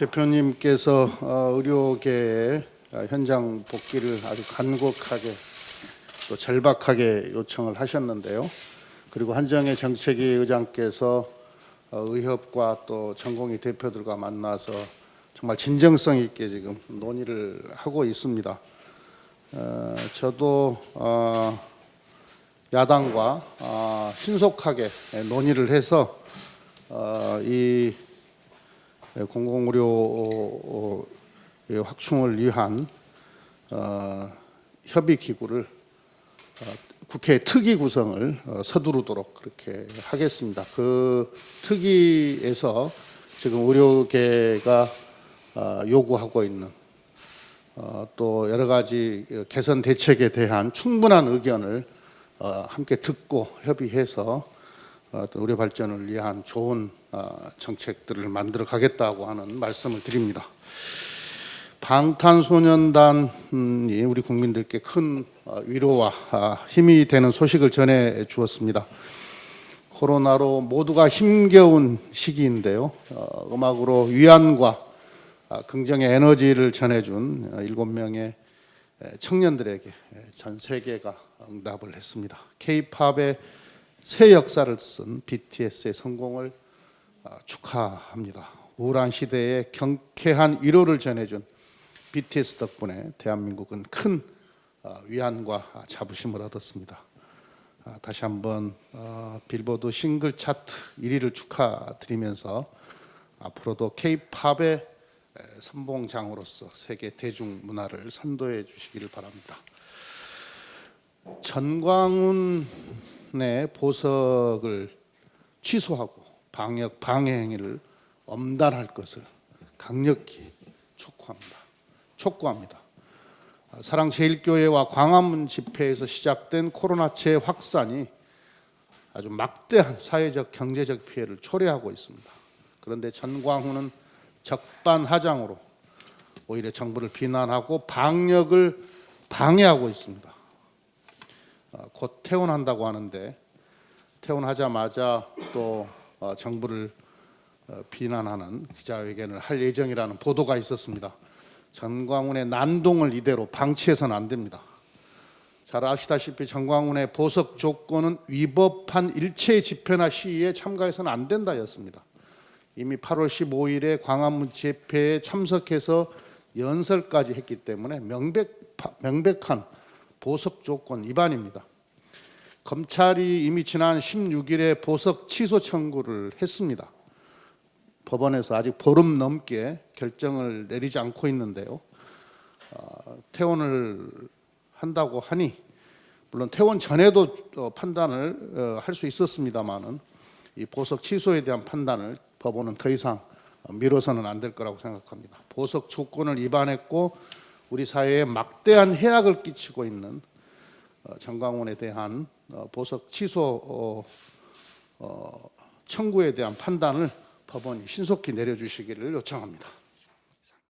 대표님께서 어, 의료계의 어, 현장 복귀를 아주 간곡하게 또 절박하게 요청을 하셨는데요. 그리고 한정혜 정책위 의장께서 어, 의협과 또 전공의 대표들과 만나서 정말 진정성 있게 지금 논의를 하고 있습니다. 어, 저도 어, 야당과 어, 신속하게 논의를 해서 어, 이 공공의료 어, 어, 확충을 위한 어, 협의 기구를 어, 국회 특위 구성을 어, 서두르도록 그렇게 하겠습니다. 그 특위에서 지금 의료계가 어, 요구하고 있는 어, 또 여러 가지 개선 대책에 대한 충분한 의견을 어, 함께 듣고 협의해서 어, 또 의료 발전을 위한 좋은 어, 정책들을 만들어 가겠다고 하는 말씀을 드립니다. 방탄소년단이 우리 국민들께 큰 어, 위로와 아, 힘이 되는 소식을 전해 주었습니다. 코로나로 모두가 힘겨운 시기인데요. 어, 음악으로 위안과 아, 긍정의 에너지를 전해준 어, 일곱 명의 에, 청년들에게 에, 전 세계가 응답을 했습니다. K-팝의 새 역사를 쓴 BTS의 성공을 아, 축하합니다. 우울한 시대에 경쾌한 위로를 전해준 BTS 덕분에 대한민국은 큰 어, 위안과 자부심을 얻었습니다. 아, 다시 한번 어, 빌보드 싱글 차트 1위를 축하드리면서 앞으로도 K-팝의 선봉장으로서 세계 대중 문화를 선도해 주시기를 바랍니다. 전광훈 의 보석을 취소하고 방역 방해 행위를 엄단할 것을 강력히 촉구합니다. 촉구합니다. 사랑제일교회와 광화문 집회에서 시작된 코로나체 확산이 아주 막대한 사회적 경제적 피해를 초래하고 있습니다. 그런데 전광훈은 적반하장으로 오히려 정부를 비난하고 방역을 방해하고 있습니다. 어, 곧 퇴원한다고 하는데 퇴원하자마자 또 어, 정부를 어, 비난하는 기자회견을 할 예정이라는 보도가 있었습니다. 전광훈의 난동을 이대로 방치해서는 안 됩니다. 잘 아시다시피 전광훈의 보석 조건은 위법한 일체 집회나 시위에 참가해서는 안 된다였습니다. 이미 8월 15일에 광화문 집회에 참석해서 연설까지 했기 때문에 명백, 명백한 보석 조건 위반입니다. 검찰이 이미 지난 16일에 보석 취소 청구를 했습니다. 법원에서 아직 보름 넘게 결정을 내리지 않고 있는데요. 어, 퇴원을 한다고 하니 물론 퇴원 전에도 어, 판단을 어, 할수 있었습니다만은 이 보석 취소에 대한 판단을 법원은 더 이상 미뤄서는 안 될 거라고 생각합니다. 보석 조건을 위반했고 우리 사회에 막대한 해악을 끼치고 있는 어, 정광훈에 대한 어, 보석 취소 어, 어, 청구에 대한 판단을 법원이 신속히 내려주시기를 요청합니다.